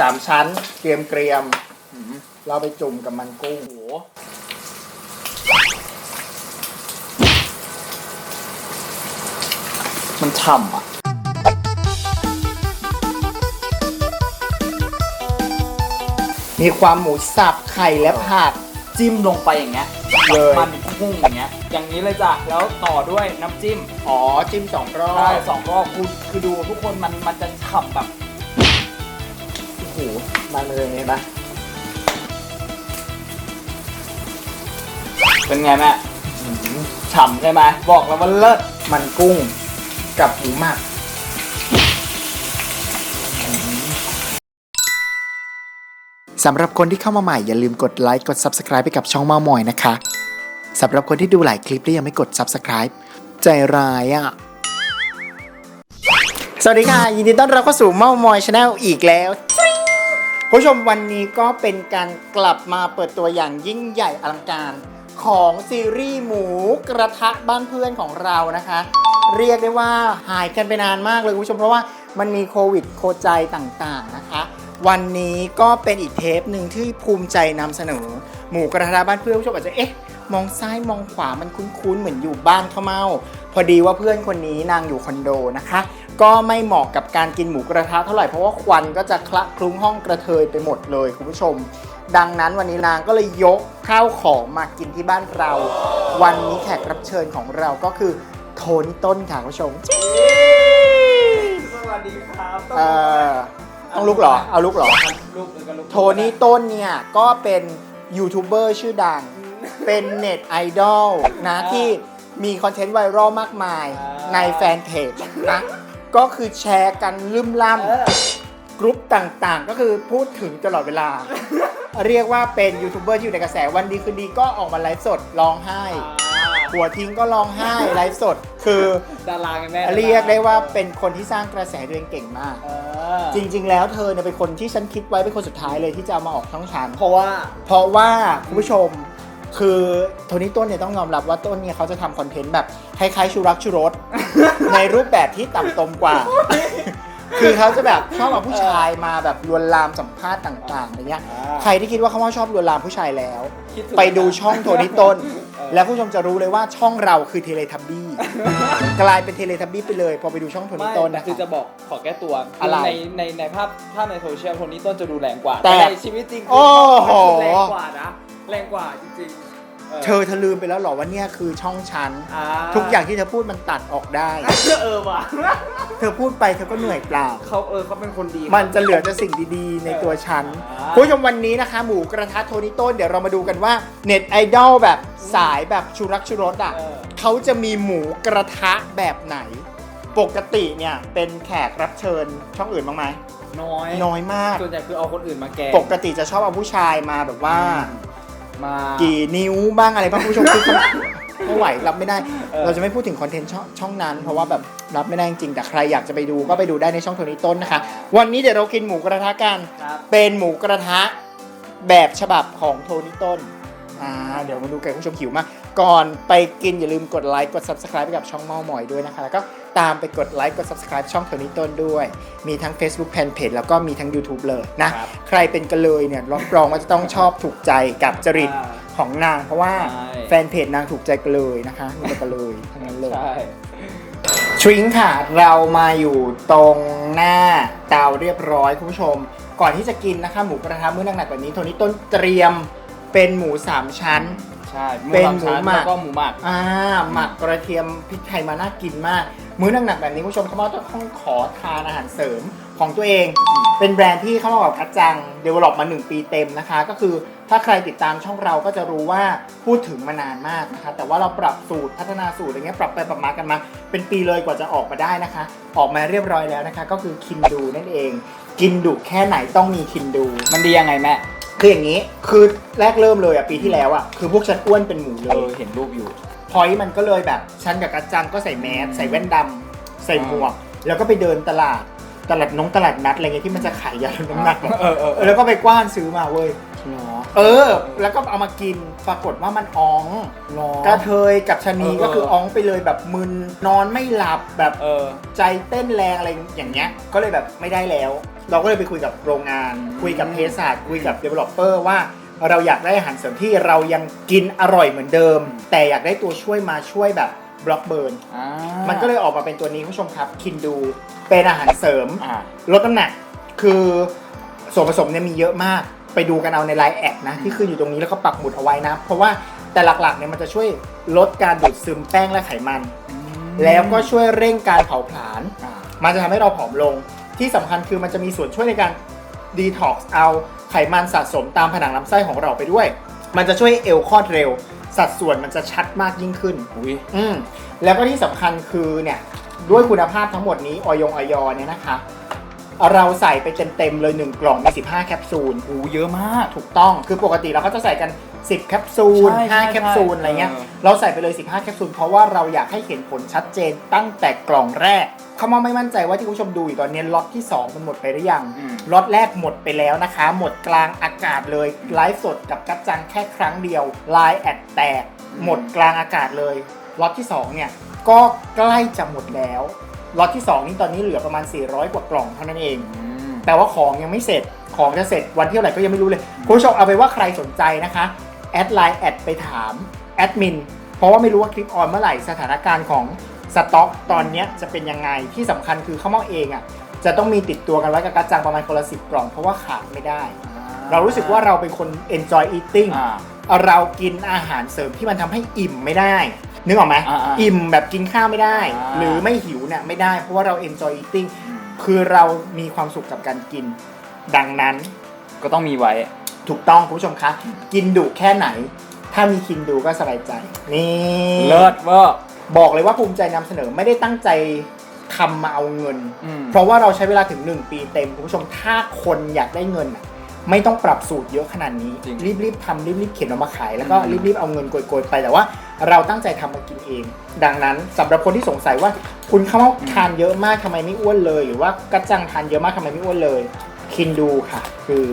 สามชั้นเกรียมเกรียมๆเราไปจุ่มกับมันกุ้งโอ้โหมันฉ่ำอะ มีความหมูสับไข่และผัก จิ้มลงไปอย่างเงี้ยเลย มันกุ้งอย่างเงี้ย อย่างนี้เลยจ้ะแล้วต่อด้วยน้ำจิ้ม อ๋อ จิ้มสองรอได้บ สองรอบคือคือดูทุกคนมันมันจะฉ่ำแบบ โอ้โหมาเลยนปะเป็นไงแม่ฉ่ำใช่ไหมบอกแล้วว่าเลิศมันกุ้งกับหมูหมักสำหรับคนที่เข้ามาใหม่อย่าลืมกดไลค์กด Subscribe ไปกับช่องเมามอยนะคะสำหรับคนที่ดูหลายคลิปแล้วยังไม่กด Subscribe ใจร้ายอะ่ะ สวัสดีค่ะ ยินดีต้อนรับเข้าสู่เมามอยชาแนลอีกแล้ว ผู้ชมวันนี้ก็เป็นการกลับมาเปิดตัวอย่างยิ่งใหญ่อลังการ ของซีรีส์หมูกระทะบ้านเพื่อนของเรานะคะ เรียกได้ว่าหายกันไปนานมากเลยคุณผู้ชมเพราะว่ามันมีโควิดโคใจต่างๆนะคะ วันนี้ก็เป็นอีกเทปหนึ่งที่ภูมิใจนำเสนอ หมูกระทะบ้านเพื่อนคุณผู้ชมอาจจะเอ๊ะมองซ้ายมองขวามันคุ้นๆ เหมือนอยู่บ้านข้าวเมา พอดีว่าเพื่อนคนนี้นางอยู่คอนโดนะคะ ก็ไม่เหมาะกับการกินหมูกระทะเท่าไหร่เพราะว่าควันก็จะคละคลุ้งห้องกระเทยไปหมดเลยคุณผู้ชม ดังนั้นวันนี้นางก็เลยยกข้าวของมากินที่บ้านเรา วันนี้แขกรับเชิญของเราก็คือโทนี่ต้นค่ะคุณผู้ชมสวัสดีครับเอ่อต้องลุกเหรอ เอาลุกเหรอ ลูกเออก็ลูกโทนี่ต้นเนี่ยก็เป็นยูทูบเบอร์ชื่อดัง เป็นเน็ตไอดอลนะที่มีคอนเทนต์ไวรัลมากมายในแฟนเพจนะ ก็คือแชร์กันลืมล่เออำกรุ๊ปต่างๆ ก็คือพูดถึงตลอดเวลา เรียกว่าเป็นยูทูบเบอร์ที่อยู่ในกระแสวันดีคืนดีก็ออกมาไลฟ์สดร้องไห้ หัวทิ้งก็ร้องไห้ไลฟ์สด คือดาราไงแม่เรียกได้ว่าเป็นคนที่สร้างกระแสตัวเองเก่งมากเออจริง ๆ แล้วเธอเนี่ยเป็นคนที่ฉันคิดไว้เป็นคนสุดท้ายเลยที่จะเอามาออกช่องฉันเพราะว่า เพราะว่าคุณผู้ชม คือโทนี่ต้นเนี่ยต้องยอมรับว่าต้นเนี่ยเขาจะทำคอนเทนต์แบบคล้ายๆชูรักชูรส ในรูปแบบที่ต่ำตมกว่า คือเขาจะแบบชอบเอาผู้ชายมาแบบลวนลามสัมภาษณ์ต่างๆอะไรเงี้ยอ่าใครที่คิดว่าเขาว่าชอบลวนลามผู้ชายแล้ว คิดถูกไปดูช่องโทนี่ต้นเออแล้วผู้ชมจะรู้เลยว่าช่องเราคือเทเลทับบี้ กลายเป็นเทเลทับบี้ไปเลย พอไปดูช่องโทไม่นี่ต้นแต่นะคือคะจะบอกขอแก้ตัวอะไรในในในภาพภาพในโซเชียลคนนี้ต้นจะดูแรงกว่าแต่ในชีวิตจริงโอ้โหแรงกว่านะ แรงกว่าจริงๆเธอเธอลืมไปแล้วเหรอว่าเนี่ยคือช่องฉันอ่าทุกอย่างที่เธอพูดมันตัดออกได้ เออว่ะเธอพูดไปเธอก็เหนื่อยเปล่า เขาเออเขาเป็นคนดี มันจะเหลือแต่สิ่งดีๆ ในตัวฉันอ่าคุณผู้ชมวันนี้นะคะ หมูกระทะโทนี่ต้นเดี๋ยวเรามาดูกันว่าเน็ตไอดอลแบบสายแบบชูรักชูรสอะเออเขาจะมีหมูกระทะแบบไหน ปกติเนี่ยเป็นแขกรับเชิญช่องอื่นบ้างไหมน้อยน้อยมากส่วนใหญ่คือเอาคนอื่นมาแกล้งปกติจะชอบเอาผู้ชายมาแบบว่า มากี่นิ้วบ้างอะไรบ้างคุณผู้ชมคือเขาไม่ไหวรับไม่ได้ เออ เราจะไม่พูดถึงคอนเทนต์ช่องช่องนั้น เพราะว่าแบบรับไม่ได้จริงๆแต่ใครอยากจะไปดูก็ไปดูได้ในช่องโทนี้ต้นนะคะ วันนี้เดี๋ยวเรากินหมูกระทะกัน ครับ เป็นหมูกระทะแบบฉบับของโทนี่ต้น อ่าเดี๋ยวมาดูกันคุณผู้ชมหิวมากก่อนไปกินอย่าลืมกดไลค์กด subscribe ไปกับช่องเมาหมอยด้วยนะคะ แล้วก็ตามไปกดไลค์กด subscribe ช่องโทนี่ต้นด้วย มีทั้ง Facebook Fanpage แล้วก็มีทั้ง YouTube เลยนะ ครับ ใครเป็นกันเลยเนี่ยรับรองว่าจะต้องชอบถูกใจกับจริตอ่าของนาง เพราะว่าใช่ แฟนเพจนางถูกใจกันเลยนะคะมีแต่กันเลยทั้งนั้นเลย ใช่ทริงค่ะ เรามาอยู่ตรงหน้าเตาเรียบร้อยคุณผู้ชม ก่อนที่จะกินนะคะ หมูกระทะมื้อหนักๆแบบนี้โทนี่ต้นเตรียม เป็นหมูสามชั้น ใช่เป็นสาชั้หมูหมัก แล้วก็หมูหมัก อ่าหมักกระเทียมพริกไทยมาน่ากินมาก มื้อหนักๆแบบนี้คุณผู้ชมเขาบอกต้องขอทานอาหารเสริมของตัวเอง เป็นแบรนด์ที่เข้ามากับกัจจังเดเวลลอปมา 1 ปีเต็มนะคะ ก็คือถ้าใครติดตามช่องเราก็จะรู้ว่าพูดถึงมานานมากนะคะ แต่ว่าเราปรับสูตรพัฒนาสูตรอะไรเงี้ยปรับไปปรับมากันมา เป็นปีเลยกว่าจะออกมาได้นะคะ ออกมาเรียบร้อยแล้วนะคะ ก็คือคินดูนั่นเอง กินดุแค่ไหนต้องมีคินดู มันดียังไงแม่ คืออย่างนี้ คือแรกเริ่มเลยอะปีที่แล้วอะคือพวกฉันอ้วนเป็นหมูเลเออยเห็นรูปอยู่ พอยมันก็เลยแบบฉันกับกัจจังก็ใส่แมสใส่แว่นดำใส่หมวก แล้วก็ไปเดินตลาด ตลาดน้องตลาดนัดอะไรเงี้ยที่มันจะขายยาลดน้ำหนักอะเออเออเออแล้วก็ไปกว้านซื้อมาเว้ย หรอเออ แล้วก็เอามากินปรากฏว่ามันอ้อง หรอ กระเทยกับชะนีเออเออ ก็คืออ้องไปเลยแบบมึนนอนไม่หลับแบบเออ ใจเต้นแรงอะไรอย่างเงี้ย ก็เลยแบบไม่ได้แล้ว เราก็เลยไปคุยกับโรงงาน คุยกับเภสัชคุยกับ developer ว่าเราอยากได้อาหารเสริมที่เรายังกินอร่อยเหมือนเดิม แต่อยากได้ตัวช่วยมาช่วยแบบ บล็อกเบิร์น อ่ามันก็เลยออกมาเป็นตัวนี้คุณผู้ชมครับ คินดู เป็นอาหารเสริม อ่า ลดน้ำหนัก คือส่วนผสมเนี่ยมีเยอะมาก ไปดูกันเอาในไลน์แอดนะ ที่ขึ้นอยู่ตรงนี้แล้วก็ปักหมุดเอาไว้นะ เพราะว่าแต่หลักๆเนี่ยมันจะช่วยลดการดูดซึมแป้งและไขมัน แล้วก็ช่วยเร่งการเผาผลาญ อ่า มันจะทำให้เราผอมลง ที่สำคัญคือมันจะมีส่วนช่วยในการดีท็อกซ์เอาไขมันสะสมตามผนังลำไส้ของเราไปด้วย มันจะช่วยเอวคลอดเร็ว สัดส่วนมันจะชัดมากยิ่งขึ้น อุ้ยอืมแล้วก็ที่สำคัญคือเนี่ยด้วยคุณภาพทั้งหมดนี้ออยงออยเนี่ยนะคะ เราใส่ไปเต็มๆเลย 1 กล่องมี 15 แคปซูลโอ้เยอะมาก ถูกต้อง คือปกติเราก็จะใส่กัน 10 แคปซูล ใช่ใช่5แคปซูล ใช่ อะไรเงี้ย เออ เราใส่ไปเลย 15 แคปซูล เพราะว่าเราอยากให้เห็นผลชัดเจนตั้งแต่กล่องแรกเขามาไม่มั่นใจว่าที่คุณผู้ชมดูอยู่ตอนนี้ล็อตที่ 2 มันหมดไปหรือยัง อืม ล็อตแรกหมดไปแล้วนะคะ หมดกลางอากาศเลย ไลฟ์สดกับกัจจังแค่ครั้งเดียว ไลน์แอดแตกหมดกลางอากาศเลย ล็อตที่ 2 เนี่ย ก็ใกล้จะหมดแล้ว ล็อตที่ 2 นี่ตอนนี้เหลือประมาณ 400 กว่ากล่องเท่านั้นเอง อืม แต่ว่าของยังไม่เสร็จ ของจะเสร็จวันที่เท่าไหร่ก็ยังไม่รู้เลย คุณผู้ชมเอาไปว่าใครสนใจนะคะ แอดไลน์แอดไปถามแอดมินเพราะว่าไม่รู้ว่าคลิปออนเมื่อไหร่สถานการณ์ของสต็อกตอนเนี้ยจะเป็นยังไงที่สำคัญคือข้าวเม่าเองอะจะต้องมีติดตัวกันไว้กับกระจังประมาณคนละสิบกล่องเพราะว่าขาดไม่ได้ เรารู้สึกว่าเราเป็นคน enjoy eating อ่าเรากินอาหารเสริมที่มันทำให้อิ่มไม่ได้ นึกออกไหมอ่าๆอิ่มแบบกินข้าวไม่ได้อ่าหรือไม่หิวเนี่ยไม่ได้เพราะว่าเรา enjoy eating อืมคือเรามีความสุขกับการกิน ดังนั้นก็ต้องมีไว้ ถูกต้องคุณผู้ชมคะกินดุแค่ไหน ถ้ามีคินดูก็สบายใจ นี่เลิศเวอร์ บอกเลยว่าภูมิใจนำเสนอไม่ได้ตั้งใจทำมาเอาเงิน อืม เพราะว่าเราใช้เวลาถึง 1 ปีเต็มคุณผู้ชมถ้าคนอยากได้เงินน่ะไม่ต้องปรับสูตรเยอะขนาดนี้ จริงรีบๆทำรีบๆเขียนออกมาขาย แล้วก็อืม รีบๆเอาเงินโกยๆไปแต่ว่า เราตั้งใจทำมากินเอง ดังนั้นสำหรับคนที่สงสัยว่าคุณข้าวเม่าทานเยอะมากทำไมไม่อ้วนเลย หรือว่ากัจจังทานเยอะมากทำไมไม่อ้วนเลย คินดูค่ะ คือ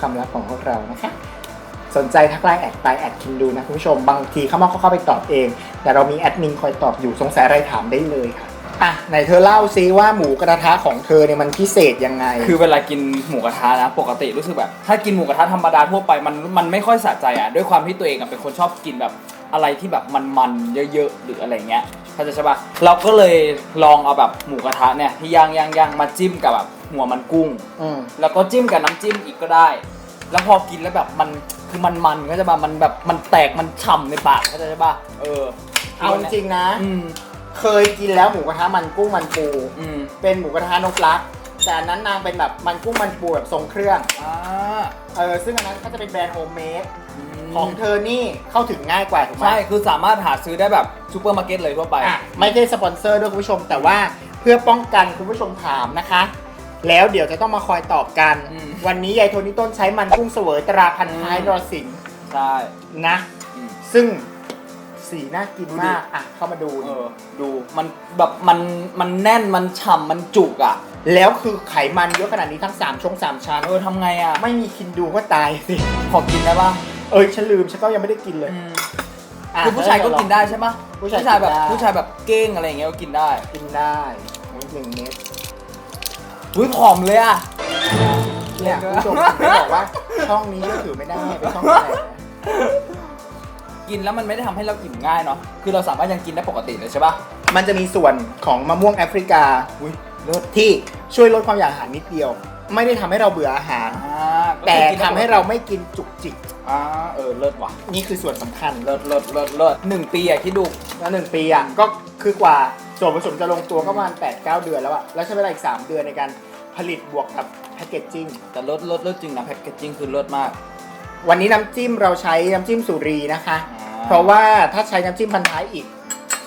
คำลับของพวกเรานะคะ สนใจทักไลน์แอดไปแอดคินดูนะคุณผู้ชม บางทีเข้ามาเขาเข้าไปตอบเอง แต่เรามีแอดมินคอยตอบอยู่สงสัยอะไรถามได้เลยค่ะอะไหนเธอเล่าซิว่าหมูกระทะของเธอเนี่ยมันพิเศษยังไง คือเวลากินหมูกระทะนะปกติรู้สึกแบบ ถ้ากินหมูกระทะธรรมดาทั่วไปมันมันไม่ค่อยสะใจอะด้วยความที่ตัวเองอะเป็นคนชอบกินแบบอะไรที่แบบมันๆเยอะๆหรืออะไรเงี้ยเข้าใจใช่ปะเราก็เลยลองเอาแบบหมูกระทะเนี่ยที่ย่างย่างย่างมาจิ้มกับแบบ หัวมันกุ้ง อืม แล้วก็จิ้มกับน้ำจิ้มอีกก็ได้ แล้วพอกินแล้วแบบมันคือมันมันก็จะมามันแบบมันแตกมันฉ่ำในปากเข้าใจใช่ปะเออเอาจริงๆนะ อืมเคยกินแล้วหมูกระทะมันกุ้งมันปู อืมเป็นหมูกระทะนกรัก แต่อันนั้นนางเป็นแบบมันกุ้งมันปูแบบทรงเครื่อง อ่าเออ ซึ่งอันนั้นก็จะเป็นแบรนด์โฮมเมดมของเธอนี่เข้าถึงง่ายกว่าถูกไหมใช่คือสามารถหาซื้อได้แบบซูเปอร์มาร์เก็ตเลยทั่วไป อะไม่ได้สปอนเซอร์ด้วยคุณผู้ชม แต่ว่าเพื่อป้องกันคุณผู้ชมถามนะคะ แล้วเดี๋ยวจะต้องมาคอยตอบกัน อืม วันนี้ยายโทนี่ต้นใช้มันกุ้งเสวยตราพันท้ายอืมนรสิงห์ใช่ นะ อืม ซึ่งสีน่ากินดูดิมากอะเข้ามาดูเออ ดู มันแบบมัน มันแน่น มันฉ่ำมันจุกอะ แล้วคือไขมันเยอะขนาดนี้ทั้ง3ชง3ชั้นเออทำไงอะ ไม่มีคินดูก็ตายสิขอกินได้ปะเอ้ยฉันลืมฉันก็ยังไม่ได้กินเลยอืมะ คือผู้ชายก็กินได้ใช่ปะผู้ชายแบบกินได้ผู้ชายแบบเก้งอะไรอย่างเงี้ยก็กินได้ กินได้หนึ่งเม็ด อุ้ยผอมเลยอะ เนี่ยคุณผู้ชมถึงได้บอกว่าช่องนี้ก็ถือไม่ได้เป็นช่องแปลกกินแล้วมันไม่ได้ทำให้เราอิ่มง่ายเนาะ คือเราสามารถยังกินได้ปกติเลยใช่ปะมันจะมีส่วนของมะม่วงแอฟริกาอุ้ยที่ช่วยลดความอยากอาหารนิดเดียว ไม่ได้ทำให้เราเบื่ออาหาร อ่าก็แต่คือกินทำได้ปกติให้เราไม่กินจุกจิก อ่าเออเลิศว่ะ นี่คือส่วนสำคัญเลิศเลิศเลิศเลิศหนึ่งปีอะคิดดู แล้วหนึ่งปีอะก็คือกว่า ส่วนผสมจะลงตัวก็ประมาณ8 9 เดือนแล้วอะแล้วใช้เวลาอีก 3 เดือนในการผลิตบวกกับแพคเกจจิ้ง แต่เลิศเลิศเลิศจริงนะแพ็กเกจจิ้งคือเลิศมากวันนี้น้ำจิ้มเราใช้น้ำจิ้มสุรีนะคะ อ่เพราะว่าถ้าใช้น้ำจิ้มพันท้ายอีก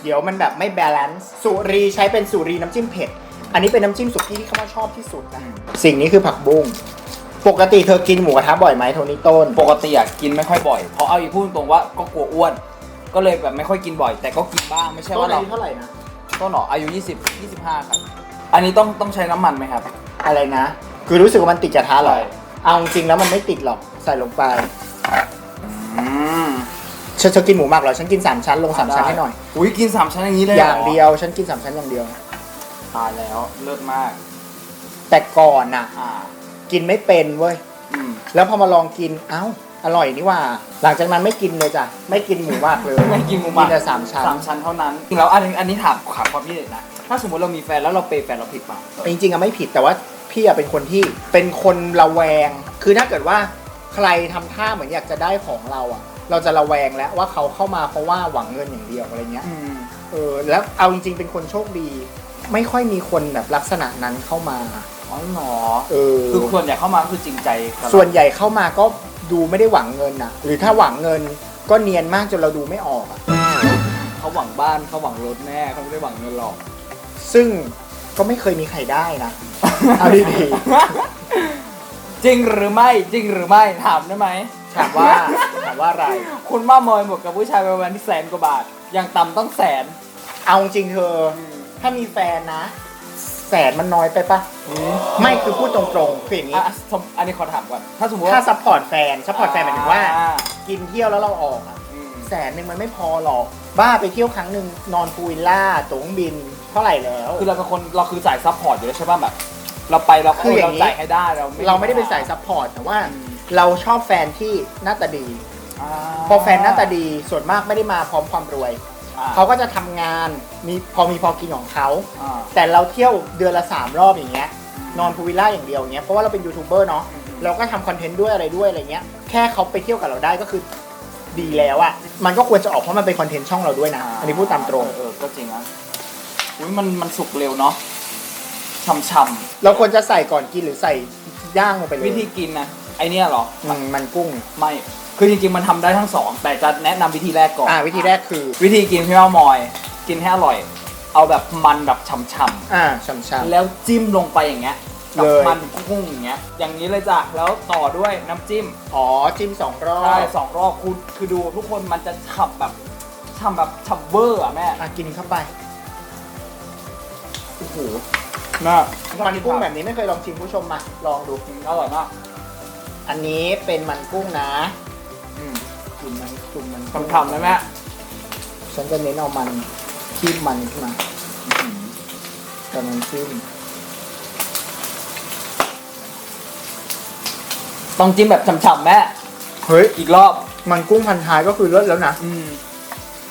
เดี๋ยวมันแบบไม่บาลานซ์สุรีใช้เป็นสุรีน้ำจิ้มเผ็ด อันนี้เป็นน้ำจิ้มสุกี้ที่เขามาชอบที่สุดนะ สิ่งนี้คือผักบุ้งปกติเธอกินหมูกระทะบ่อยไหมโทนี่ต้น ปกติอะกินไม่ค่อยบ่อยเพราะเอาอีกพูดตรงๆว่าก็กลัวอ้วน ก็เลยแบบไม่ค่อยกินบ่อย แต่ก็กินบ้างไม่ใช่ต้นว่าอาเรายุเท่าไหร่นะ ต้นหรออายุ 20 25 ครับ อันนี้ต้องต้องใช้น้ำมันไหมครับ อะไรนะ คือรู้สึกว่ามันติดกระทะเหรอใช่เอาจริงๆแล้วมันไม่ติดหรอก ใส่ลงไป อืมฉันเธอกินหมูหมักเหรอ ฉันกิน 3 ชั้นลง 3 ชั้นให้หน่อย อุ้ยกิน 3 ชั้นอย่างนี้เลยอหรย่างเดียว ฉันกิน 3 ชั้นอย่างเดียว ตายแล้วเลิศมากแแต่ก่อนน่ะ อ่า กินไม่เป็นเว้ย อืม แล้วพอมาลองกิน เอ้า อร่อยนี่หว่า หลังจากนั้นไม่กินเลยจ้ะ ไม่กินหมูมากเลยไม่กินหมูหกิมานแต่สามชั้น สามชั้นเท่านั้นจริงแล้วอันนี้อันนี้ถามถามความคิดเห็นนะ ถ้าสมมติเรามีแฟนแล้วเราเปย์แฟนเราผิดเปล่าจริงๆอะไม่ผิดแต่ว่าพี่อะเป็นคนที่เป็นคนระแวง คือถ้าเกิดว่าใครทำท่าเหมือนอยากจะได้ของเราอะเราจะระแวงแล้วว่าเขาเข้ามาเพราะว่าหวังเงินอย่างเดียวอะไรเงี้ย อืมเออแล้วเอาจริงๆเป็นคนโชคดี ไม่ค่อยมีคนแบบลักษณะนั้นเข้ามา อ๋อเหรอเออคือส่วนใหญ่เข้ามาก็คือจริงใจกับเราส่วนใหญ่เข้ามาก็ ดูไม่ได้หวังเงินนะหรือถ้าหวังเงินก็เนียนมากจนเราดูไม่ออกอะเขาหวังบ้านเขาหวังรถแน่เขาไม่ได้หวังเงินหรอกซึ่งก็ไม่เคยมีใครได้นะ เอาดีจริงหรือไม่จริงหรือไม่ถามได้ไหมๆถามว่าถามว่าอะไร คุณว่ามอยหมดกับผู้ชายประมาณที่แสนกว่าบาทอย่างต่ำต้องแสนเอาจริงเธอ ถ้ามีแฟนนะ แสนมันน้อยไปปะไม่คือพูดตรงๆคืออย่างนี้ อะสมอันนี้ขอถามก่อน ถ้าสมมติว่าถ้าซัพพอร์ตแฟนซัพพอร์ตแฟนหมายถึงว่า อ่กินเที่ยวแล้วเราออกอะอืมแสนหนึ่งมันไม่พอหรอก บ้าไปเที่ยวครั้งหนึ่งนอนพูลวิลล่าตั๋วเครื่องบินเท่าไหร่แล้ว คือเราเป็นคนเราคือสายซัพพอร์ตอยู่แล้วใช่ป่ะแบบ เราไปเราคืออย่างเรานี้ จ่ายให้ได้เราเราไม่ได้เป็นสายซัพพอร์ตแต่ว่าอืมเราชอบแฟนที่หน้าตาดีาพอแฟนหน้าตาดีส่วนมากไม่ได้มาพร้อมความรวย อ่า เขาก็จะทำงานมีพอมีพอกินของเขา อ่า แต่เราเที่ยวเดือนละสามรอบอย่างเงี้ยนอนพูลวิลล่าอย่างเดียวอย่างเงี้ยเพราะว่าเราเป็นยูทูบเบอร์เนาะอืม เราก็ทำคอนเทนต์ด้วยอะไรด้วยอะไรเงี้ยแค่เขาไปเที่ยวกับเราได้ก็คือดีแล้วอะมันก็ควรจะออกเพราะมันเป็นคอนเทนต์ช่องเราด้วยนะ อันนี้พูดตามตรง เออเออก็จริงนะอุ้ยมันมันสุกเร็วเนาะช่ำเราควรจะใส่ก่อนกินหรือใส่ย่างลงไปเลๆยวิธีกินนะไอเนี้ยเหรออืมมันกุ้ง ไม่ คือจริงๆมันทำได้ทั้งสองแต่จะแนะนำวิธีแรกก่อน อ่าวิธีแรกคือ วิธีกินพี่ว่ามอย กินให้อร่อย เอาแบบมันแบบฉ่ำอ่าช่ำๆแล้วจิ้มลงไปอย่างเงี้ยกับเลย มันกุ้งอย่างเงี้ยอย่างนี้เลยจ้ะแล้วต่อด้วยน้ำจิ้มๆอ๋อจิ้มสองรอใช่บสองรอบคุณคือดูทุกคนมันจะฉ่ำแบบฉ่ำแบบฉ่ำเวอร์อะแม่อะกินเข้าไปโอ้โหน่ามันกุ้งแบบนี้ไม่เคยลองชิมผู้ชมมาลองดู อร่อยมาก อันนี้เป็นมันกุ้งนะอื มจุ่มมันจุ่มมันฉ่ำๆเลยแม่ฉันจะเน้นเอามันคีบมันขึ้นมากับน้ำจิ้มต้องจิ้มแบบฉ่ำๆแม่เฮ้ย อีกรอบ มันกุ้งพันท้ายก็คือเลิศแล้วนะ อืม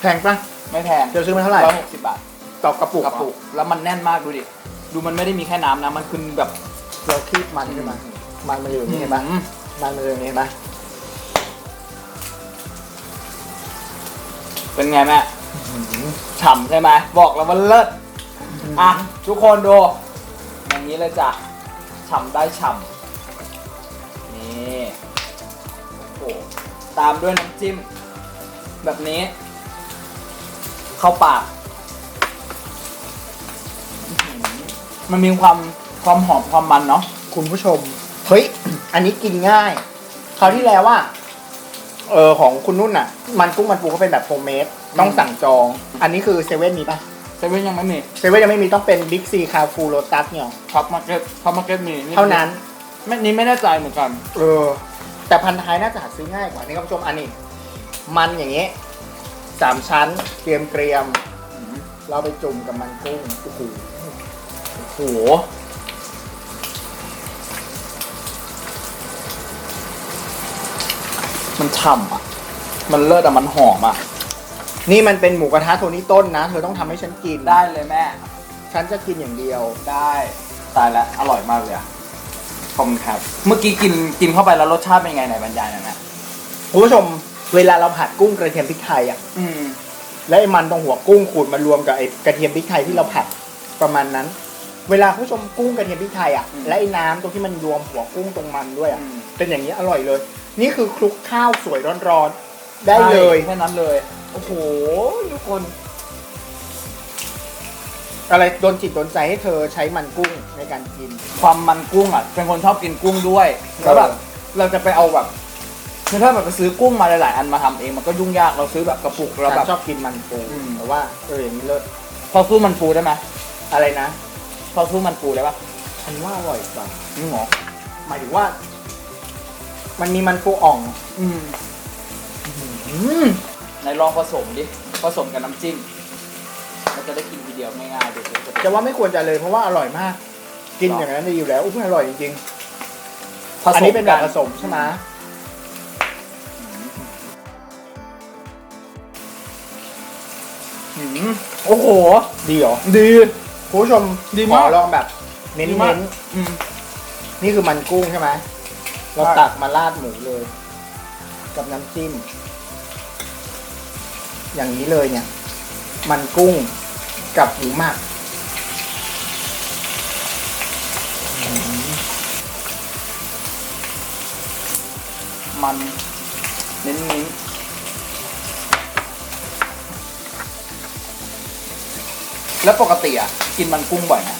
แพงปะไม่แพงเดี๋ยวซื้อมาเท่าไหร่ร้อยหกสิบบาทต่อกระปุกกระปุกแล้วมันแน่นมากดูดิ ดูมันไม่ได้มีแค่น้ำนะ มันคือแบบเราคีบมันขึ้นมา มันมาอยู่อย่างนี่เห็นปะอืมมันมาอยู่อย่างนี่เห็นปะ เป็นไงแม่ฉ่ำใช่ไหมบอกแล้วว่าเลิศอะทุกคนดู อย่างนี้เลยจ้ะฉ่ำได้ฉ่ำนี่โอ้โหตามด้วยน้ำจิ้ม แบบนี้ เข้าปากอื้อหือมันมีความความหอมความมันเนาะคุณผู้ชม เฮ้ย อันนี้กินง่าย คราวที่แล้วว่า เออของคุณนุ่นน่ะ มันกุ้งมันปูเขาเป็นแบบโฮมเมดต้องสั่งจอง อันนี้คือเซเว่นมีปะเซเว่นยังไม่มีเซเว่นยังไม่มีต้องเป็นบิ๊กซีคาฟูโรตัสเนี่ยท็อปมาร์เก็ตท็อปมาร์เก็ตมีเท่านั้นไม่นี้ไม่แน่ใจเหมือนกัน เออ แต่พันท้ายน่าจะหาซื้อง่ายกว่านี่ครับผู้ชมอันนี้ มันอย่างเงี้ยสามชั้นเกรียมเกรียมๆเราไปจุ่มกับมันกุ้งโอ้โหโอ้โห มันฉ่ำอะ มันเลิศอะ มันหอมอะ นี่มันเป็นหมูกระทะโทนี่ต้นนะ เธอต้องทำให้ฉันกิน ได้เลยแม่ ฉันจะกินอย่างเดียว ได้ตายแล้วอร่อยมากเลยอะขอบคุณครับ เมื่อกี้กินกินเข้าไปแล้วรสชาติเป็นไงไหนบรรยายหน่อยแม่คุณผู้ชมเวลาเราผัดกุ้งกระเทียมพริกไทยอะ อืม และไอ้มันตรงหัวกุ้งขูดมารวมกับไอ้กระเทียมพริกไทยที่เราผัดประมาณนั้น เวลาคุณผู้ชมกุ้งกระเทียมพริกไทยอะ อืมและไอ้น้ำตรงที่มันรวมหัวกุ้งตรงมันด้วยอะ อืม เป็นอย่างนี้อร่อยเลย นี่คือคลุกข้าวสวยร้อนๆ ได้เลย แค่นั้นเลย โอ้โห ทุกคน อะไรโดนจิตโดนใจให้เธอใช้มันกุ้งในการกิน ความมันกุ้งอะ เป็นคนชอบกินกุ้งด้วย แล้วแบบเราจะไปเอาแบบคือถ้าแบบไปซื้อกุ้งมาหลาย ๆ อันมาทำเองมันก็ยุ่งยาก เราซื้อแบบกระปุกแล้วฉัแบนบชอบกินมันปูอืมแต่ว่าเอออย่างนี้เลิศพอสู้มันปูได้ไหมอะไรนะ พอสู้มันปูได้ปะฉันว่าอร่อยกว่านี่หรอหมายถึงว่า มันมีมันปูอ่อง อืมอืมไหนลองผสมดิ ผสมกับน้ำจิ้มเราจะได้กินทีเดียวง่ายๆเดี๋ยวจะจะว่าไม่ควรจะเลยเพราะว่าอร่อยมากจกินอย่างนั้นดีอยู่แล้วอุ้ยอร่อยจริงผๆอันสมนี้เป็นแบบกัผสมใช่ไหมอืมโอ้โห ดีเหรอ ดีคุณผู้ชมดีมากขอลองแบบเน้ดีมากนอืมๆนี่คือมันกุ้งใช่ไหม เราใช่ตักมาราดหมูเลย กับน้ำจิ้ม อย่างนี้เลยเนี่ย มันกุ้งกับหมูหมักมันเน้นนี้แล้วปกติอะ กินมันกุ้งบ่อยนะ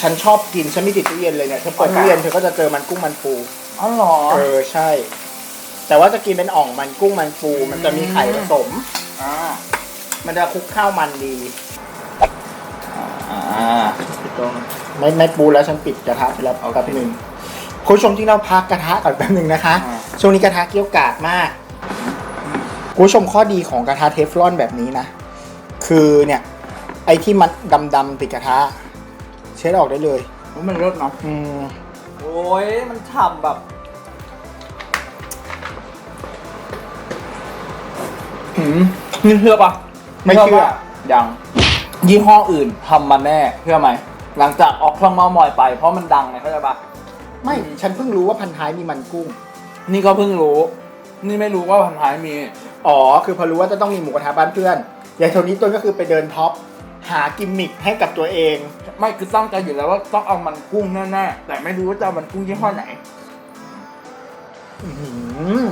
ฉันชอบกินฉันไม่ติดตู้เย็นเลยเนี่ยเธอเปิดตู้เย็นเธอก็จะเจอมันกุ้งมันปู อ๋อเหรอ เออใช่ แต่ว่าจะกินเป็นอ่องมันกุ้งมันปู มันจะมีไข่ผสม อ่า มันจะคลุกข้าวมันดีอ่าไม่ไม่ปูแล้วฉันปิดกระทะไปแล้วโอเคแป๊บหนึ่งคุณผู้ชมที่เราพักกระทะก่อนแป๊บหนึ่งนะคะ อ่า ช่วงนี้กระทะเกี่ยวกาดมากคุณผู้ชมข้อดีของกระทะเทฟลอนแบบนี้นะ คือเนี่ย ไอ้ที่มันดำๆติดกระทะ เช็ดออกได้เลยมันเลิศเนาะอืมโอ้ยมันฉ่ำแบบ หืมนี่เชื่อปะไม่เชื่อปะยัง ยี่ห้ออื่นทำมาแน่เชื่อไหม หลังจากออกช่องเมามอยไป เพราะมันดังไงเข้าใจปะไม่ฉันเพิ่งรู้ว่าพันท้ายมีมันกุ้ง นี่ก็เพิ่งรู้ นี่ไม่รู้ว่าพันท้ายมี อ๋อ คือพอรู้ว่าจะต้องมีหมูกระทะบ้านเพื่อนอย่างโทนี้ต้นก็คือไปเดินท็อป หากิมมิคให้กับตัวเอง ไม่คือตั้งใจอยู่แล้วว่าต้องเอามันกุ้งแน่ๆแต่ไม่รู้ว่าจะเอามันกุ้งยี่ห้อไหนอื้อหือ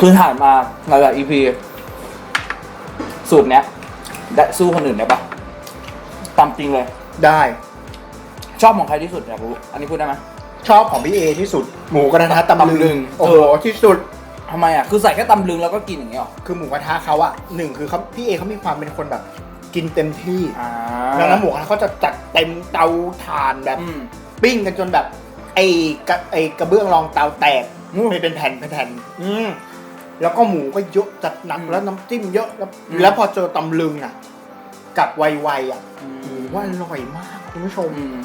คือถ่ายมาหลายๆ EP สูตรเนี้ยได้สู้คนอื่นได้ปะตามจริงเลย ได้ ชอบของใครที่สุดอยากรู้ อันนี้พูดได้ไหมชอบของพี่เอที่สุด หมูกระทะตำตำลึลึงงโอ้โหเออที่สุดทำไมอะ คือใส่แค่ตำลึงแล้วก็กินอย่างเงี้ยหรอ คือหมูกระทะเขาอะหนึ่งคือเขาพี่เอเขามีความเป็นคนแบบ กินเต็มที่อ่าดังนั้นหมูกระทะเขาจะจัดเต็มเตาถ่านแบบ อืม ปิ้งกันจนแบบไอ้กระไอ้กระเบื้องรองเตาแตกอืมไม่เป็นแผ่นเป็นแผ่นอืมแล้วก็หมูก็เยอะจัดหนักอืมแล้วน้ำจิ้มเยอะแล้วอืม แล้วพอเจอตำลึงอะกับไวๆอะอืโอ้มโหว่าอร่อยมากคุณผู้ชม อืม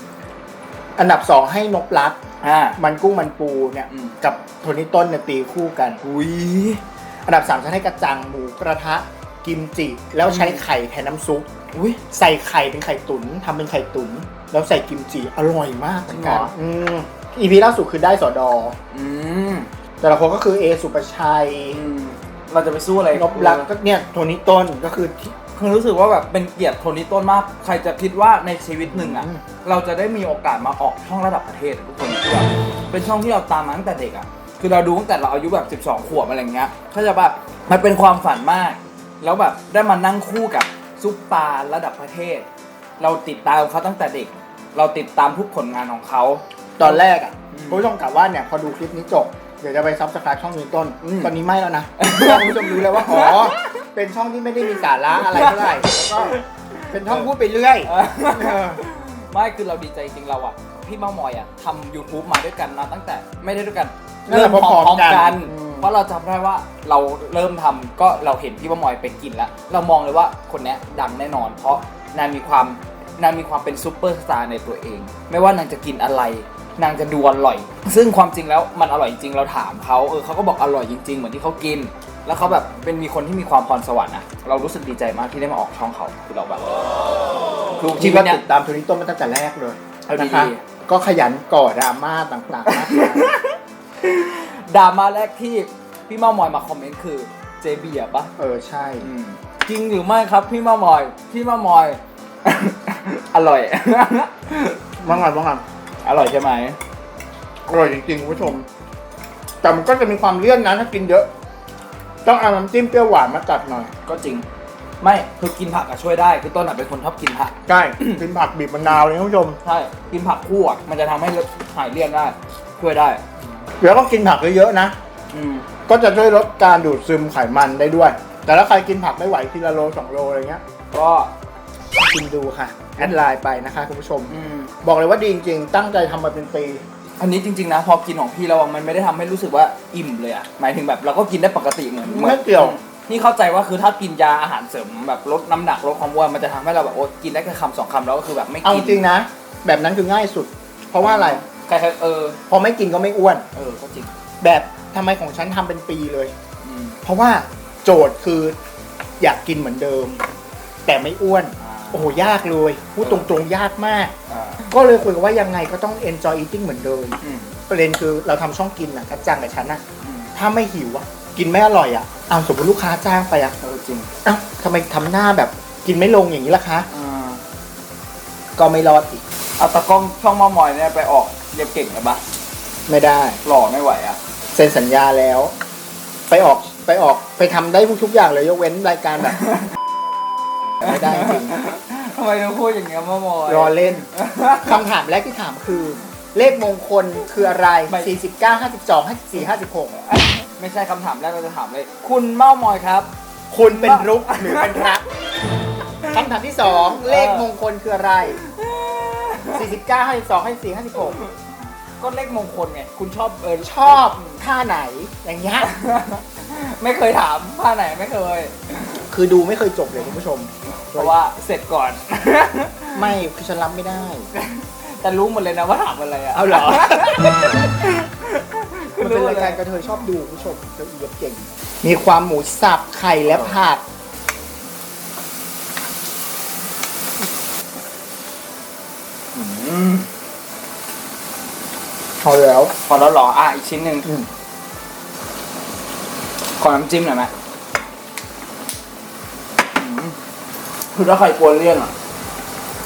อันดับสองให้นกรัก อ่า มันกุ้งมันปูเนี่ยอืม กับโทนี่ต้นเนี่ยตีคู่กัน อุ้ยอันดับสามฉันให้กระจังหมูกระทะ กิมจิ แล้วใช้ไข่แทนน้ำซุปอุ้ยใส่ไข่เป็นไข่ตุ๋นทำเป็นไข่ตุ๋นแล้วใส่กิมจิอร่อยมากจริงเหรออืมอีพีล่าสุดคือได้สอดออืมแต่ละคนก็คือเอสุปชัยอืมเราจะไปสู้อะไรนบลักก็เนี่ยโทนี่ต้นก็คือที่คือรู้สึกว่าแบบเป็นเกียรติโทนี่ต้นมาก ใครจะคิดว่าในชีวิตหนึ่งอะอืมเราจะได้มีโอกาสมาออกช่องระดับประเทศอะทุกคนคือแบบเป็นช่องที่เราตามมาตั้งแต่เด็กอะ คือเราดูตั้งแต่เราอายุแบบ 12 ขวบอะไรเงี้ยเข้าใจป่ะมันเป็นความฝันมาก แล้วแบบได้มานั่งคู่กับซุปตาร์ระดับประเทศ เราติดตามเขาตั้งแต่เด็ก เราติดตามทุกผลงานของเขา ตอนแรกอะอืมคุณผู้ชมกล่าวว่าเนี่ยพอดูคลิปนี้จบเดี๋ยวจะไปซับสไครต์ช่องนี้ต้นอืมตอนนี้ไม่แล้วนะเพราะคุณผู้ชมรู้แล้วว่าอ๋อเป็นช่องที่ไม่ได้มีสาระอะไรเท่าไหร่แล้วก็เป็นช่องพูดไปเรื่อยเออเออไม่คือเราดีใจจริงเราอะพี่เมามอยอะทำ YouTube มาด้วยกันมาตั้งแต่ไม่ได้ด้วยกันนั่นแหละพร้อมพร้อมๆๆกักันนอืม เพราะเราจำได้ว่าเราเริ่มทำก็เราเห็นพี่เมามอยไปกินแล้ว เรามองเลยว่าคนเนี้ยดังแน่นอน เพราะนางมีความนางมีความเป็นซูเปอร์สตาร์ในตัวเอง ไม่ว่านางจะกินอะไร นางจะดูอร่อย ซึ่งความจริงแล้วมันอร่อยจริงเราถามเขาเออเขาก็บอกอร่อยจริง ๆ เหมือนที่เขากิน แล้วเขาแบบเป็นมีคนที่มีความพรสวรรค์อะเรารู้สึกดีใจมากที่ได้มาออกช่องเขาคือเราแบบคือชีชีวิวิตตเนี้ย ติดตามโทนี่ต้นมาตั้งแต่แรกเลยเอาดีๆ นะคะก็ขยันก่อดราม่าต่างๆมากมาย ดราม่าแรกที่พี่เมามอยมาคอมเมนต์คือเจเบียร์ปะเออใช่จริงหรือไม่ครับพี่เมามอยพี่เมามอย อร่อย ว่างานว่างานอร่อยใช่ไหมอร่อยจริงๆคุณผู้ชม แต่มันก็จะมีความเลี่ยนนะถ้ากินเยอะ ต้องเอาน้ำจิ้มเปรี้ยวหวานมาตัดหน่อย ก็จริง ไม่คือกินผักอะช่วยได้คือต้นอะเป็นคนชอบกินผัก ใช่ กินผักบีบมะนาวเลยคุณผู้ชม ใช่ กินผักคู่อะมันจะทำให้หายเลี่ยนได้ช่วยได้ แล้วก็กินผักเยอะๆนะ อืม ก็จะช่วยลดการดูดซึมไขมันได้ด้วย แต่ถ้าใครกินผักไม่ไหวทีละโลสองโลอะไรเงี้ย ก็กินดูค่ะ แอดไลน์ไปนะคะคุณผู้ชม อืม บอกเลยว่าดีจริงๆ ตั้งใจทำมาเป็นปี อันนี้จริงๆนะพอกินของพี่แล้วอะมันไม่ได้ทำให้รู้สึกว่าอิ่มเลยอะหมายถึงแบบเราก็กินได้ปกติเหมือนหอนไม่เกี่ยวนี่เข้าใจว่าคือถ้ากินยาอาหารเสริมแบบลดน้ำหนักลดความอ้วนมันจะทำให้เราแบบโอ๊ยกินได้แค่คำสองคำแล้วก็คือแบบไม่เอากิจริงนะ แบบนั้นคือง่ายสุด เพราะว่าอะไร ใครๆเออ พอไม่กินก็ไม่อ้วน เออ ก็จริง แบบทำไมของฉันทำเป็นปีเลย อืมเพราะว่าโจทย์คืออยากกินเหมือนเดิม แต่ไม่อ้วนอ่าโอ้โหยากเลยพูดตรงๆยากมาก อ่าก็เลยคุยกันว่ายังไงก็ต้อง enjoy eating เหมือนเดิมอืมประเด็นคือเราทำช่องกินนะกระจังกับฉันนะอืมถ้าไม่หิวอะกินไม่อร่อยอะเอาสมมติลูกค้าจ้างไปอะเออจริงเอ้าทำไมทำหน้าแบบกินไม่ลงอย่างนี้ล่ะคะ อ่าก็ไม่รอดอีกเอาตะกล้องช่องมอมอยเนี่ยไปออก เรียบเก่งกันปะไม่ได้ หล่อไม่ไหวอะ เซ็นสัญญาแล้ว ไปออกไปออกไปทำได้ทุกอย่างเลยยกเว้นรายการแบบ ไม่ได้จริง ทำไมต้องพูดอย่างเงี้ยมอมอยรอเล่น คำถามแรกที่ถามคือ เลขมงคลคืออะไรไม่49 52 54 56 ไม่ใช่คำถามแรกเราจะถามเลย คุณเมามอยครับ คุณเป็นรุกหรือเป็นรักคำถามที่ 2 เลขมงคลคืออะไร 49 52 54 56 ก็เลขมงคลไง คุณชอบเออชอบท่าไหนอย่างเงี้ย ไม่เคยถามผ้าไหนไม่เคย คือดูไม่เคยจบเลยคุณผู้ชม เพราะว่าเสร็จก่อน ไม่คือฉันรับไม่ได้ แต่รู้หมดเลยนะว่าถามอะไรอะเอาเหรอ คือมันเป็นรู้รายเลการยกระเทยชอบดูคุณผู้ชมเธออีเย็บเก่ง มีความหมูสับไข่และผัก อืมพ อแล้ว พอแล้วเหรออะอีกชิ้นหนึ่งอืม ขอน้ำจิ้มหน่อยไหมอืมคือถ้าใครกลัวเลี่ยนอะ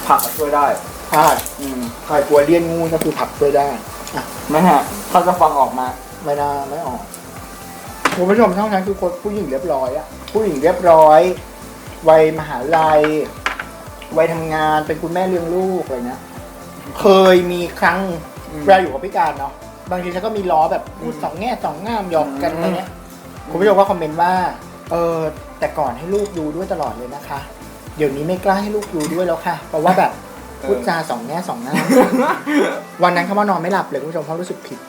ผักอะช่วยได้ ใช่อืมไข่กลัวเลี่ยนงูก็คือผักช่วยได้อะไม่ฮะถ้าจะฟังออกมาไม่น่าไม่ออกคุณผู้ชมช่องนั้นคือคนผู้หญิงเรียบร้อยอะผู้หญิงเรียบร้อย วัยมหาลัย วัยทำงานเป็นคุณแม่เลี้ยงลูกอะไรเงี้ยเคยมีครั้งอืม เวลาอยู่กับพี่การเนาะบางทีฉันก็มีล้อแบบพูดสองแง่สองงามหยอกกันอะไรเงี้ยคุณผู้ชมก็คอมเมนต์ว่าเออแต่ก่อนให้ลูกดูด้วยตลอดเลยนะคะ เดี๋ยวนี้ไม่กล้าให้ลูกดูด้วยแล้วค่ะ เพราะว่าแบบพูดจาสองแง่สองงามวันนั้นเขาว่านอนไม่หลับเลยคุณผู้ชมเพราะรู้สึกผิด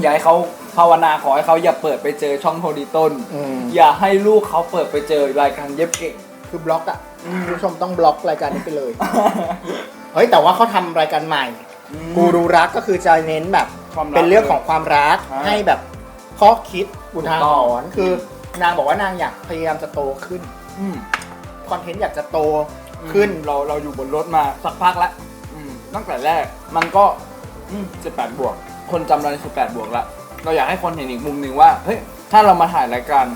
อย่าให้เขาภาวนาขอให้เขาอย่าเปิดไปเจอช่องโทดีต้นอืมอย่าให้ลูกเขาเปิดไปเจอรายการเย็บเก่ง คือบล็อกอะคุณผู้ชมต้องบล็อกรายการนี้ไปเลย เฮ้ยแต่ว่าเขาทำรายการใหม่ กูรูรักก็คือจะเน้นแบบความรักเป็นเรื่องของความรักอ่าให้แบบข้อคิดอุทาถูกต้องหรณ์คือ นางบอกว่านางอยากพยายามจะโตขึ้นอืมคอนเทนต์อยากจะโตขึ้น เราเราอยู่บนรถมาสักพักแล้วอืมตั้งแต่แรกมันก็สิบแปดบวก คนจำเราในสิบแปดบวกละเราอยากให้คนเห็นอีกมุมหนึ่งว่าเฮ้ยถ้าเรามาถ่ายรายการ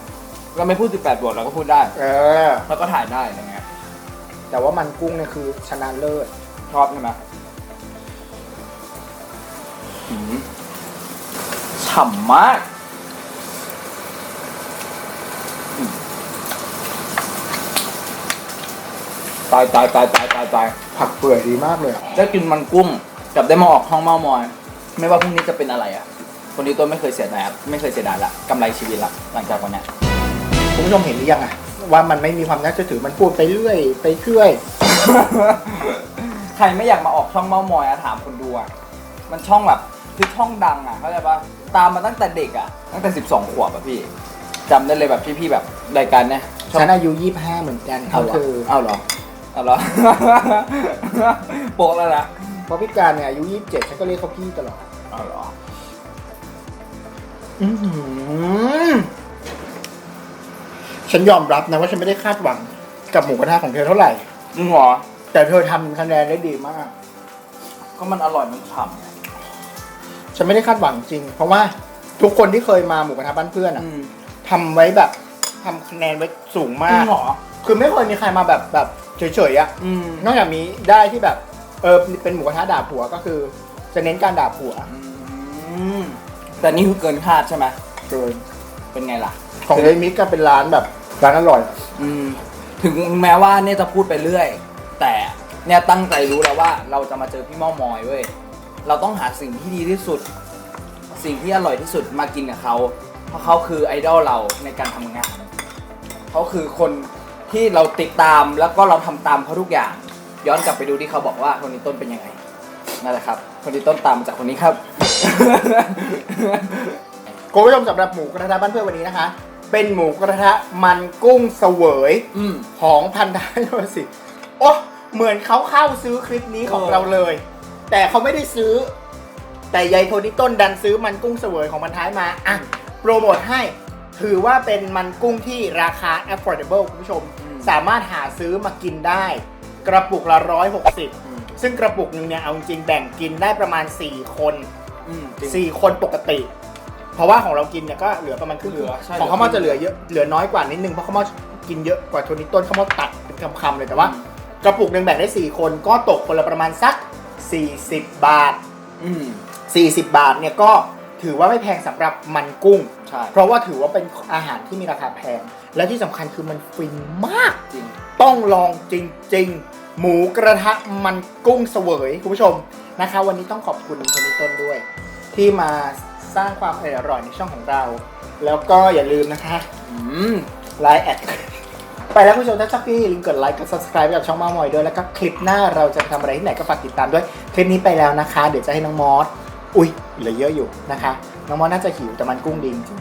เราไม่พูดสิบแปดบวกเราก็พูดได้เออแล้วก็ถ่ายได้อะไรเงี้ยแต่ว่ามันกุ้งเนี่ยคือชนะเลิศ ชอบใช่ไหมอืม ฉ่ำมากอืมตายตายตายตายตายตายผักเปื่อยดีมากเลยอะได้กินมันกุ้งกับได้มาออกห้องเมามอย ไม่ว่าพรุ่งนี้จะเป็นอะไรอะ คนนี้ตัวไม่เคยเสียดายครับไม่เคยเสียดายละกำไรชีวิตละหลังจากวันเนี้ยคุณผู้ชมเห็นหรือยังอะว่ามันไม่มีความน่าเชื่อถือมันพูดไปเรื่อย ไปเรื่อย ใครไม่อยากมาออกช่องเมามอยอะถามคนดูอะมันช่องแบบ คือช่องดังอะเข้าใจปะตามมาตั้งแต่เด็กอะตั้งแต่ 12 ขวบอะพี่จำได้เลยแบบพี่ๆแบบรายการเนี่ยช่องฉันอายุยี่ห้าเหมือนกันเอาก็เหรอคือเอาเหรอเอาเหรอ โปะแล้วนะเพราะพี่การเนี่ยอายุยี่สิบเจ็ดฉันก็เรียกเขาพี่ตลอดเอาเหรออื้อหือฉันยอมรับนะว่าฉันไม่ได้คาดหวังกับหมูกระทะของเธอเท่าไหร่ จริงเหรอแต่เธอทำคะแนนได้ดีมาก ก็มันอร่อยมันฉ่ำไง ฉันไม่ได้คาดหวังจริง เพราะว่าทุกคนที่เคยมาหมูกระทะบ้านเพื่อนอะอืมทำไว้แบบทำคะแนนไว้สูงจมาริกงเหรอคือไม่เคยมีใครมาแบบแบบเฉยๆอะอืมนอกจากมีได้ที่แบบเออเป็นหมูกระทะด่าผัวก็คือจะเน้นการด่าผัวอืมแต่นี่คือเกินคาดใช่ไหมเกินเป็นไงล่ะ ของเดมิกก็เป็นร้านแบบร้านอร่อย อืมถึงแม้ว่าเนี่ยจะพูดไปเรื่อย แต่เนี่ยตั้งใจรู้แล้วว่าเราจะมาเจอพี่เม่ามอยเว้ย เราต้องหาสิ่งที่ดีที่สุด สิ่งที่อร่อยที่สุดมากินกับเขาเพราะเขาคือไอดอลเราในการทำงานเขาคือคนที่เราติดตามแล้วก็เราทำตามเขาทุกอย่าง ย้อนกลับไปดูที่เขาบอกว่าคนนี้ต้นเป็นยังไงนั่นแหละครับ คนนี้ต้นตามมาจากคนนี้ครับ คุณผู้ชมสำหรับหมูกระทะบ้านเพื่อนวันนี้นะคะเเป็นหมูกระทะมันกุ้งเสวยอืม ของพันท้ายโยสิ โอ้เหมือนเขาเข้าซื้อคลิปนี้ของเออ เราเลย แต่เขาไม่ได้ซื้อ แต่ยายโทนี่ต้นดันซื้อมันกุ้งเสวยของพันท้ายมาอะโปรโมทให้ ถือว่าเป็นมันกุ้งที่ราคา affordable คุณผู้ชม สามารถหาซื้อมากินได้ กระปุกละร้อยหกสิบอืมซึ่งกระปุกหนึ่งเนี่ยเอาจริงๆแบ่งกินได้ประมาณ 4 คนอืมจริง4คนปกติ เพราะว่าของเรากินเนี่ยก็เหลือประมาณครึ่งเหลือใช่ของเขามาจะเหลือเยอะเหลือน้อยกว่านิดนึงเพราะเขามากินเยอะกว่าโทนิต้นเขามาตัดเป็นคำๆเลยแต่ว่า กระปุกหนึ่งแบ่งได้ 4 คนก็ตกคนละประมาณสัก 40 บาท อืม 40 บาทเนี่ยก็ถือว่าไม่แพงสำหรับมันกุ้ง ใช่ เพราะว่าถือว่าเป็นอาหารที่มีราคาแพง และที่สำคัญคือมันฟินมาก จริง ต้องลองจริง ๆ หมูกระทะมันกุ้งเสวยคุณผู้ชมนะคะ วันนี้ต้องขอบคุณคนนี้ต้นด้วย ที่มาสร้างความอร่อยในช่องของเรา แล้วก็อย่าลืมนะคะ อืมไลน์แอด ไปแล้วคุณผู้ชมถ้าชอบพี่ลืมกดไลค์กด subscribe กับช่องมามอยด้วยแล้วก็คลิปหน้าเราจะทำอะไรที่ไหนก็ฝากติดตามด้วย คลิปนี้ไปแล้วนะคะ เดี๋ยวจะให้น้องมอส อุ้ยเหลือเยอะอยู่นะคะ น้องมอสน่าจะหิวแต่มันกุ้งดีจริง